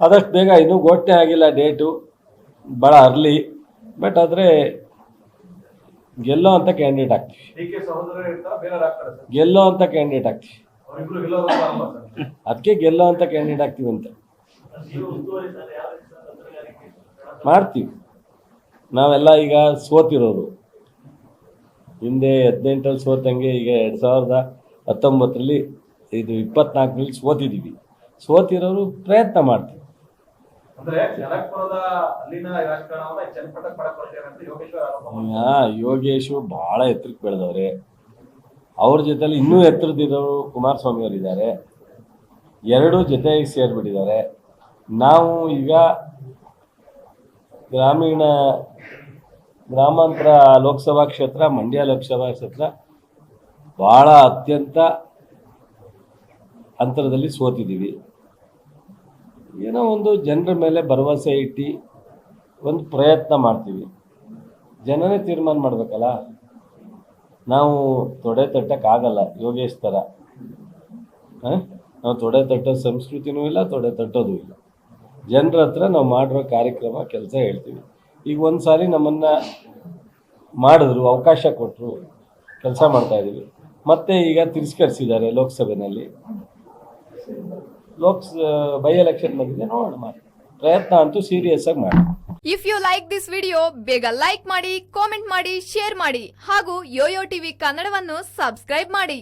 ಆದಷ್ಟು ಬೇಗ ಇನ್ನೂ ಘೋಷಣೆ ಆಗಿಲ್ಲ ಡೇಟು. ಭಾಳ ಅರ್ಲಿ ಬಟ್ ಆದರೆ ಗೆಲ್ಲೋ ಅಂತ ಕ್ಯಾಂಡಿಡೇಟ್ ಆಗ್ತೀವಿ. ಗೆಲ್ಲೋ ಅಂತ ಕ್ಯಾಂಡಿಡೇಟ್ ಆಗ್ತೀವಿ. ಅದಕ್ಕೆ ಗೆಲ್ಲೋ ಅಂತ ಕ್ಯಾಂಡಿಡೇಟ್ ಆಗ್ತೀವಿ ಅಂತ. ಮಾಡ್ತೀವಿ. ನಾವೆಲ್ಲ ಈಗ ಸೋತಿರೋರು. ಹಿಂದೆ ಹದಿನೆಂಟರಲ್ಲಿ ಸೋತಂಗೆ ಈಗ ಎರಡು ಸಾವಿರದ ಹತ್ತೊಂಬತ್ತರಲ್ಲಿ ಇದು ಇಪ್ಪತ್ನಾಲ್ಕರಲ್ಲಿ ಸೋತಿದ್ದೀವಿ ಸೋತಿರೋರು ಪ್ರಯತ್ನ ಮಾಡ್ತೀವಿ. ಅಂದ್ರೆ ಯೋಗೇಶು ಬಹಳ ಎತ್ತರಕ್ಕೆ ಬೆಳೆದವ್ರೆ. ಅವ್ರ ಜೊತೆಲಿ ಇನ್ನೂ ಎತ್ತರದಿರೋರು ಕುಮಾರಸ್ವಾಮಿ ಅವರು ಇದ್ದಾರೆ ಎರಡೂ ಜೊತೆಗೆ ಸೇರಿಬಿಟ್ಟಿದ್ದಾರೆ. ನಾವು ಈಗ ಗ್ರಾಮೀಣ, ಗ್ರಾಮಾಂತರ ಲೋಕಸಭಾ ಕ್ಷೇತ್ರ, ಮಂಡ್ಯ ಲೋಕಸಭಾ ಕ್ಷೇತ್ರ ಭಾಳ ಅತ್ಯಂತ ಅಂತರದಲ್ಲಿ ಸೋತಿದ್ದೀವಿ. ಏನೋ ಒಂದು ಜನರ ಮೇಲೆ ಭರವಸೆ ಇಟ್ಟು ಒಂದು ಪ್ರಯತ್ನ ಮಾಡ್ತೀವಿ. ಜನನೇ ತೀರ್ಮಾನ ಮಾಡಬೇಕಲ್ಲ? ನಾವು ತೊಡೆ ತಟ್ಟಕ್ಕಾಗಲ್ಲ ಯೋಗೇಶ್ ಥರ. ನಾವು ತೊಡೆ ತಟ್ಟೋ ಸಂಸ್ಕೃತಿನೂ ಇಲ್ಲ, ತೊಡೆ ತಟ್ಟೋದು ಇಲ್ಲ. ಜನರ ಹತ್ರ ನಾವು ಮಾಡಿರೋ ಕಾರ್ಯಕ್ರಮ, ಕೆಲಸ ಹೇಳ್ತೀವಿ. ಈಗ ಒಂದು ಸಾರಿ ನಮ್ಮನ್ನು ಮಾಡಿದ್ರು, ಅವಕಾಶ ಕೊಟ್ಟರು ಕೆಲಸ ಮಾಡ್ತಾಯಿದ್ದೀವಿ ಮತ್ತೆ ಈಗ ತಿರಸ್ಕರಿಸಿದ್ದಾರೆ ಲೋಕಸಭೆಯಲ್ಲಿ ಲೋಕ್ಸ್ ಬೈ ಎಲೆಕ್ಷನ್ ಬಂದಿದೆ ನೋಡೋಣ ಮಾಡಿ ಪ್ರಯತ್ನ ಅಂತೂ ಸೀರಿಯಸ್ ಆಗಿ ಮಾಡಿ. If you like this video ಬೇಗ ಲೈಕ್ ಮಾಡಿ ಕಾಮೆಂಟ್ ಮಾಡಿ ಶೇರ್ ಮಾಡಿ, ಹಾಗೂ ಯೋಯೋ ಟಿವಿ ಕನ್ನಡವನ್ನು ಸಬ್ಸ್ಕ್ರೈಬ್ ಮಾಡಿ.